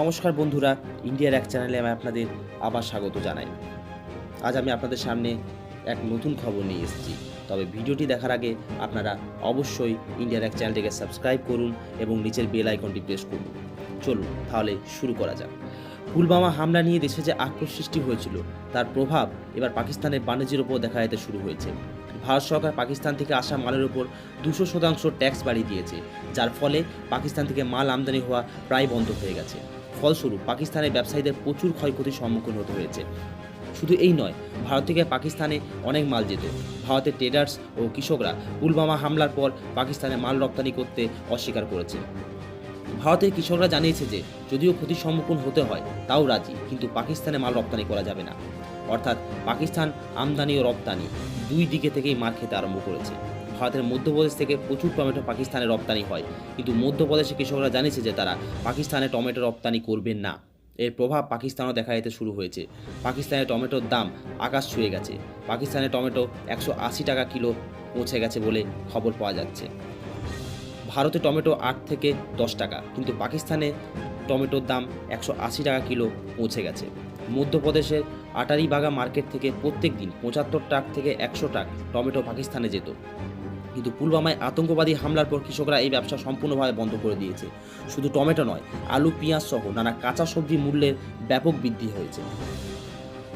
নমস্কার বন্ধুরা, ইন্ডিয়ার এক চ্যানেলে আমি আপনাদের আবার স্বাগত জানাই। আজ আমি আপনাদের সামনে এক নতুন খবর নিয়ে এসেছি। তবে ভিডিওটি দেখার আগে আপনারা অবশ্যই ইন্ডিয়ার এক চ্যানেলটিকে সাবস্ক্রাইব করুন এবং নিচের বেল আইকনটি প্রেস করুন। চলুন, তাহলে শুরু করা যাক। পুলবামা হামলা নিয়ে দেশে যে আক্রোশ সৃষ্টি হয়েছিল, তার প্রভাব এবার পাকিস্তানের বাণিজ্যের ওপর দেখা যেতে শুরু হয়েছে। ভারত সরকার পাকিস্তান থেকে আসা মালের ওপর দুশো শতাংশ ট্যাক্স বাড়িয়ে দিয়েছে, যার ফলে পাকিস্তান থেকে মাল আমদানি হওয়া প্রায় বন্ধ হয়ে গেছে। ফলস্বরূপ পাকিস্তানের ব্যবসায়ীদের প্রচুর ক্ষয়ক্ষতির সম্মুখীন হতে হয়েছে। শুধু এই নয়, ভারত থেকে পাকিস্তানে অনেক মাল যেত। ভারতের ট্রেডার্স ও কৃষকরা পুলবামা হামলার পর পাকিস্তানে মাল রপ্তানি করতে অস্বীকার করেছে। ভারতের কৃষকরা জানিয়েছে যে, যদিও ক্ষতির সম্মুখীন হতে হয়, তাও রাজি, কিন্তু পাকিস্তানে মাল রপ্তানি করা যাবে না। অর্থাৎ পাকিস্তান আমদানি ও রপ্তানি দুই দিকে থেকেই মার খেতে আরম্ভ করেছে। ভারতের মধ্যপ্রদেশ থেকে প্রচুর টমেটো পাকিস্তানে রপ্তানি হয়। কিন্তু মধ্যপ্রদেশের কৃষকরা জানিয়েছে যে তারা পাকিস্তানে টমেটো রপ্তানি করবেন না। এর প্রভাব পাকিস্তানও দেখা যেতে শুরু হয়েছে। পাকিস্তানে টমেটোর দাম আকাশ ছুঁয়ে গেছে। পাকিস্তানে টমেটো একশো আশি টাকা কিলো পৌঁছে গেছে বলে খবর পাওয়া যাচ্ছে। ভারতে টমেটো আট থেকে দশ টাকা, কিন্তু পাকিস্তানে টমেটোর দাম একশো আশি টাকা কিলো পৌঁছে গেছে। মধ্যপ্রদেশের আটারিবাগা মার্কেট থেকে প্রত্যেক দিন পঁচাত্তর টাক থেকে একশো টাক টমেটো পাকিস্তানে যেত। কিন্তু পুলওয়ামায় আতঙ্কবাদী হামলার পর কৃষকরা এই ব্যবসা সম্পূর্ণভাবে বন্ধ করে দিয়েছে। শুধু টমেটো নয়, আলু, পেঁয়াজ সহ নানা কাঁচা সবজি মূল্যের ব্যাপক বৃদ্ধি হয়েছে।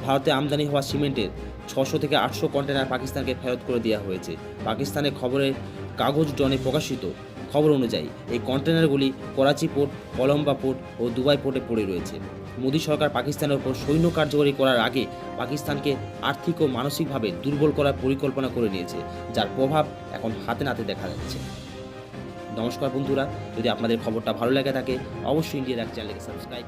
ভারতে আমদানি হওয়া সিমেন্টের ছশো থেকে আটশো কন্টেনার পাকিস্তানকে ফেরত করে দেওয়া হয়েছে। পাকিস্তানের খবরের কাগজ ডনে প্রকাশিত খবর অনুযায়ী এই কন্টেনারগুলি করাচি পোর্ট, কলম্বা পোর্ট ও দুবাই পোর্টে পড়ে রয়েছে। মোদী সরকার পাকিস্তানের ওপর সৈন্য কার্যকরী করার আগে পাকিস্তানকে আর্থিক ও মানসিকভাবে দুর্বল করার পরিকল্পনা করে নিয়েছে, যার প্রভাব এখন হাতে নাতে দেখা যাচ্ছে। নমস্কার বন্ধুরা, যদি আপনাদের খবরটা ভালো লেগে থাকে, অবশ্যই ইন্ডিয়ার এক চ্যানেলকে সাবস্ক্রাইব